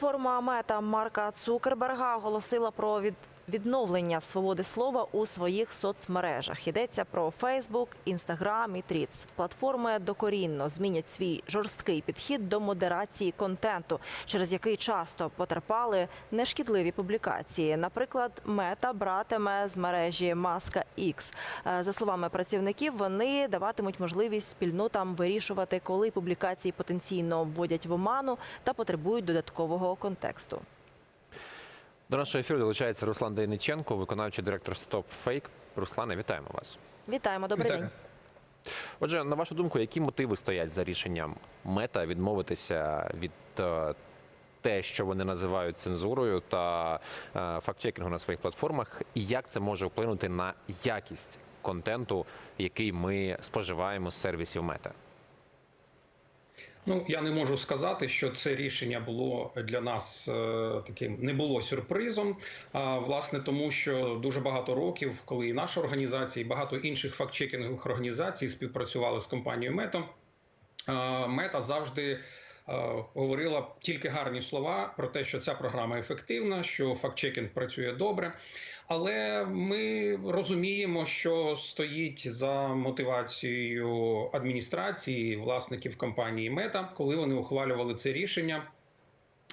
Платформа Мета Марка Цукерберга оголосила про від... відновлення свободи слова у своїх соцмережах. Йдеться про Фейсбук, Інстаграм і Тріц. Платформи докорінно змінять свій жорсткий підхід до модерації контенту, через який часто потерпали нешкідливі публікації. Наприклад, Мета братиме з мережі Маска X. Е, За словами працівників, вони даватимуть можливість спільнотам вирішувати, коли публікації потенційно вводять в оману та потребують додаткового контексту. До нашого ефіру долучається Руслан Дейниченко, виконавчий директор Stop Fake. Руслане, вітаємо вас. Вітаємо, добрий Вітаю. день. Отже, на вашу думку, які мотиви стоять за рішенням мета відмовитися від е, те, що вони називають цензурою та е, фактчекінгу на своїх платформах, і як це може вплинути на якість контенту, який ми споживаємо з сервісів мета? Ну я не можу сказати, що це рішення було для нас е, таким не було сюрпризом. А власне тому, що дуже багато років, коли і наша організація, і багато інших фактчекінгових організацій співпрацювали з компанією Мета, е, мета завжди. Е, Говорила тільки гарні слова про те, що ця програма ефективна, що фактчекінг працює добре. Але ми розуміємо, що стоїть за мотивацією адміністрації власників компанії Мета, коли вони ухвалювали це рішення.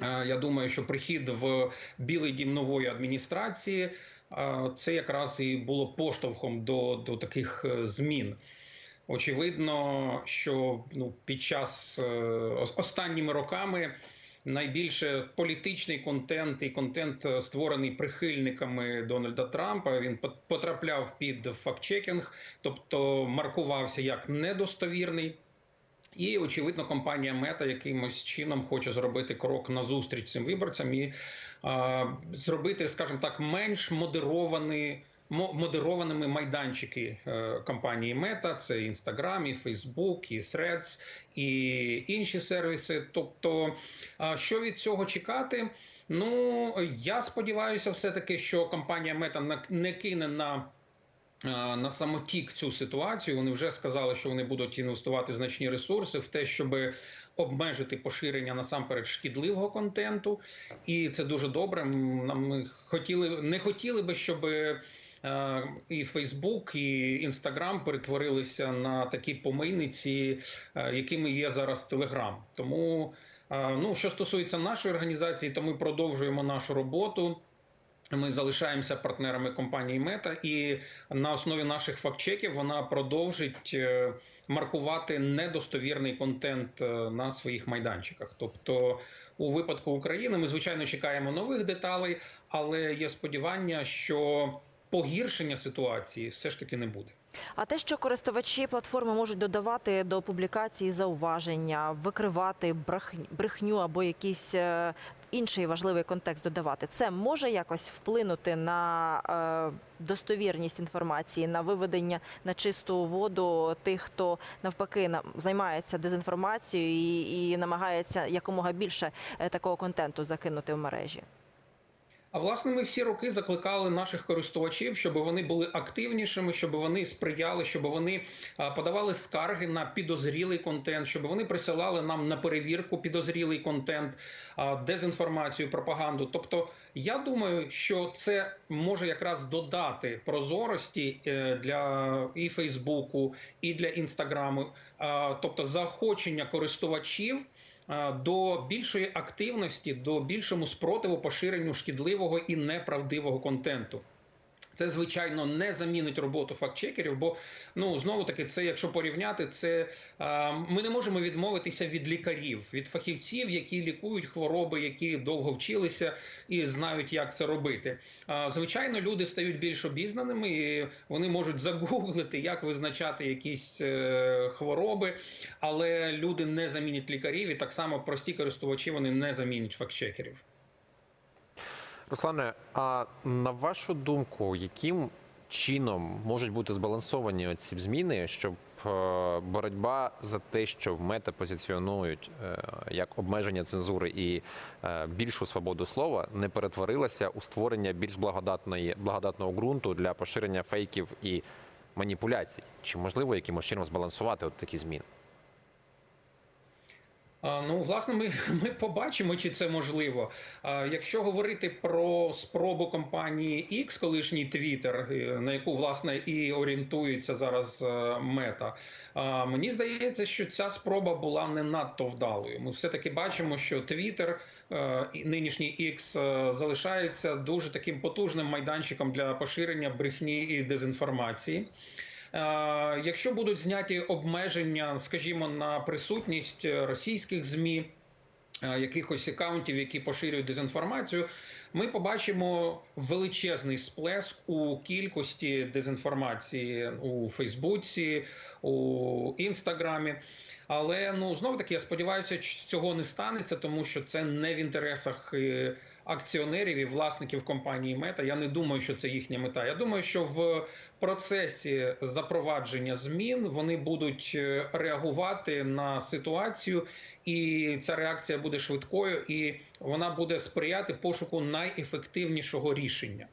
Е, Я думаю, що прихід в білий дім нової адміністрації е, це якраз і було поштовхом до, до таких змін. Очевидно, що ну під час е, останніми роками найбільше політичний контент і контент, е, створений прихильниками Дональда Трампа, він потрапляв під фактчекінг, тобто маркувався як недостовірний. І очевидно, компанія Мета якимось чином хоче зробити крок назустріч цим виборцям і а, зробити, скажімо так, менш модеровані. Мо- Модерованими майданчики е, компанії Мета, це Інстаграм, і Фейсбук, і Threads, і інші сервіси. Тобто, що від цього чекати? Ну я сподіваюся, все таки, що компанія Мета не кине на е, на самотік цю ситуацію. Вони вже сказали, що вони будуть інвестувати значні ресурси в те, щоб обмежити поширення насамперед шкідливого контенту, і це дуже добре. Нам хотіли не хотіли би, щоб. Е, І Фейсбук, і Інстаграм перетворилися на такі помийниці, е, якими є зараз Телеграм. Тому, е, ну що стосується нашої організації, то ми продовжуємо нашу роботу. Ми залишаємося партнерами компанії Мета, і на основі наших фактчеків вона продовжить маркувати недостовірний контент на своїх майданчиках. Тобто, у випадку України ми звичайно чекаємо нових деталей, але є сподівання, що погіршення ситуації все ж таки не буде. А те, що користувачі платформи можуть додавати до публікації зауваження, викривати брехню, або якийсь е, інший важливий контекст додавати, це може якось вплинути на е, достовірність інформації, на виведення на чисту воду тих, хто навпаки на- займається дезінформацією і, і намагається якомога більше е, такого контенту закинути в мережі. А власне, ми всі роки закликали наших користувачів, щоб вони були активнішими, щоб вони сприяли, щоб вони подавали скарги на підозрілий контент, щоб вони присилали нам на перевірку підозрілий контент, дезінформацію, пропаганду. Тобто, я думаю, що це може якраз додати прозорості е, для і Фейсбуку, і для інстаграму, тобто заохочення користувачів до більшої активності, до більшому спротиву поширенню шкідливого і неправдивого контенту. Це звичайно не замінить роботу фактчекерів, бо ну знову таки, це якщо порівняти, це е, ми не можемо відмовитися від лікарів, від фахівців, які лікують хвороби, які довго вчилися і знають, як це робити. Е, звичайно, люди стають більш обізнаними, і вони можуть загуглити, як визначати якісь е, хвороби, але люди не замінять лікарів, і так само прості користувачі вони не замінять фактчекерів. Руслане, а на вашу думку, яким чином можуть бути збалансовані ці зміни, щоб е, боротьба за те, що в мета позиціонують е, як обмеження цензури і е, більшу свободу слова, не перетворилася у створення більш благодатної благодатного ґрунту для поширення фейків і маніпуляцій? Чи можливо якимось чином збалансувати от такі зміни? Ну, власне, ми, ми побачимо, чи це можливо. Якщо говорити про спробу компанії X, колишній Twitter, е, на яку власне і орієнтується зараз мета, мені здається, що ця спроба була не надто вдалою. Ми все таки бачимо, що Twitter, е, нинішній X, е, залишається дуже таким потужним майданчиком для поширення брехні і дезінформації. Е, Якщо будуть зняті обмеження, скажімо, на присутність російських змі, е, якихось акаунтів, які поширюють дезінформацію, ми побачимо величезний сплеск у кількості дезінформації у Фейсбуці, у Інстаграмі. Але ну знову таки я сподіваюся, цього не станеться, тому що це не в інтересах е, акціонерів і власників компанії Мета. Я не думаю, що це їхня мета. Я думаю, що в процесі запровадження змін вони будуть е, реагувати на ситуацію, і ця реакція буде швидкою, і вона буде сприяти пошуку найефективнішого рішення.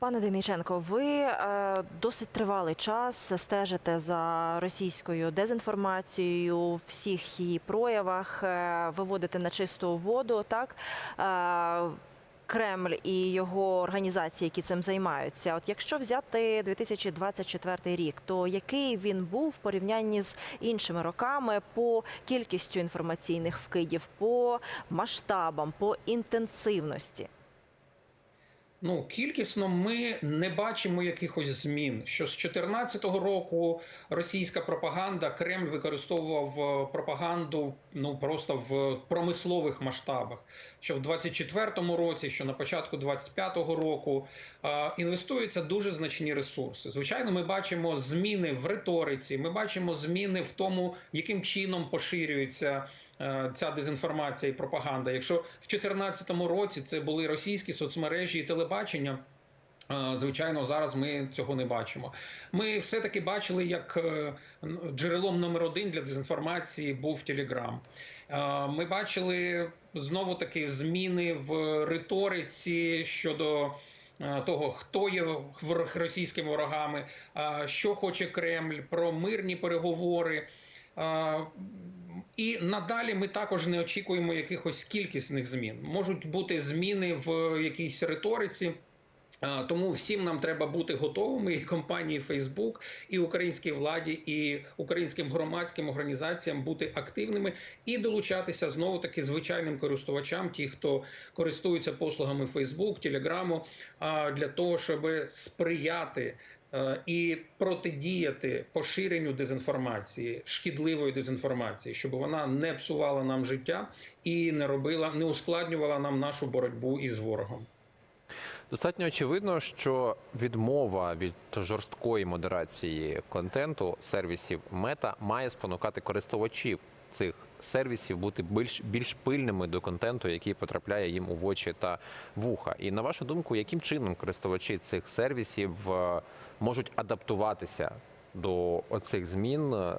Пане Дениченко, ви е, досить тривалий час стежите за російською дезінформацією, у всіх її проявах, е, виводите на чисту воду, так? Е, Кремль і його організації, які цим займаються. От якщо взяти 2024 рік, то який він був в порівнянні з іншими роками по кількістю інформаційних вкидів, по масштабам, по інтенсивності? Ну, кількісно ми не бачимо якихось змін. Що з 2014 року російська пропаганда Кремль використовував е, пропаганду ну просто в промислових масштабах. Що в 24-му році, що на початку 25-го року е, інвестуються дуже значні ресурси. Звичайно, ми бачимо зміни в риториці. Ми бачимо зміни в тому, яким чином поширюється ця дезінформація і пропаганда. Якщо в 2014 році це були російські соцмережі і телебачення. е, Звичайно, зараз ми цього не бачимо. Ми все таки бачили, як е, джерелом номер один для дезінформації був Телеграм. Е, Ми бачили знову таки зміни в риториці щодо е, того, хто є російськими ворогами, е, що хоче Кремль, про мирні переговори. І надалі ми також не очікуємо якихось кількісних змін. Можуть бути зміни в якійсь риториці. Тому всім нам треба бути готовими, і компанії Facebook, і українській владі, і українським громадським організаціям бути активними і долучатися знову таки звичайним користувачам, ті, хто користуються послугами Facebook, а, для того, щоб сприяти і протидіяти поширенню дезінформації, шкідливої дезінформації, щоб вона не псувала нам життя і не робила, не ускладнювала нам нашу боротьбу із ворогом. Достатньо очевидно, що відмова від жорсткої модерації контенту сервісів мета має спонукати користувачів цих сервісів бути більш більш пильними до контенту, який потрапляє їм у очі та вуха. І на вашу думку, яким чином користувачі цих сервісів е, можуть адаптуватися до оцих змін е,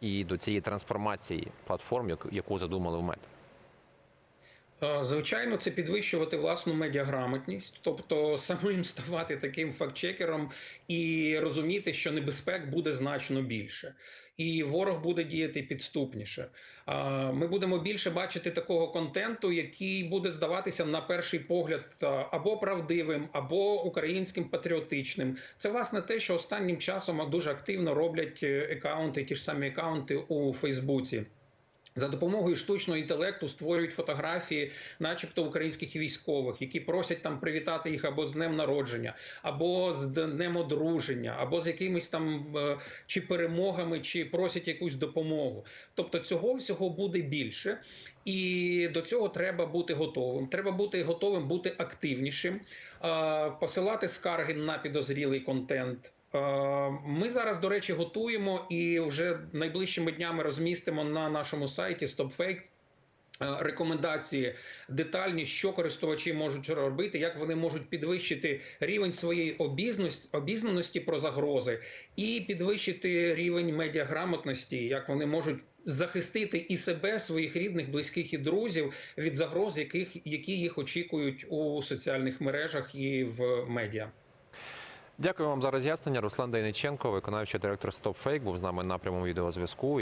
і до цієї трансформації платформ, яку задумали в мета? Е, Звичайно, це підвищувати власну медіаграмотність, тобто самим ставати таким фактчекером і розуміти, що небезпек буде значно більше, і ворог буде діяти підступніше. Ми будемо більше бачити такого контенту, який буде здаватися на перший погляд або правдивим, або українським патріотичним. Це власне те, що останнім часом дуже активно роблять е, акаунти, ті ж самі акаунти у Фейсбуці. За допомогою штучного інтелекту створюють фотографії, начебто українських військових, які просять там привітати їх або з днем народження, або з днем одруження, або з якимись там е, чи перемогами, чи просять якусь допомогу. Тобто цього всього буде більше, і до цього треба бути готовим. Треба бути готовим бути активнішим, посилати скарги на підозрілий контент. Е, Ми зараз, до речі, готуємо і вже найближчими днями розмістимо на нашому сайті StopFake е, рекомендації детальні, що користувачі можуть робити, як вони можуть підвищити рівень своєї обізнаності, про загрози і підвищити рівень медіаграмотності, як вони можуть захистити і себе, своїх рідних, близьких і друзів від загроз, яких які їх очікують у соціальних мережах і в медіа. Дякую вам за роз'яснення. Руслан Дейниченко, виконавчий директор StopFake, був з нами на прямому відеозв'язку.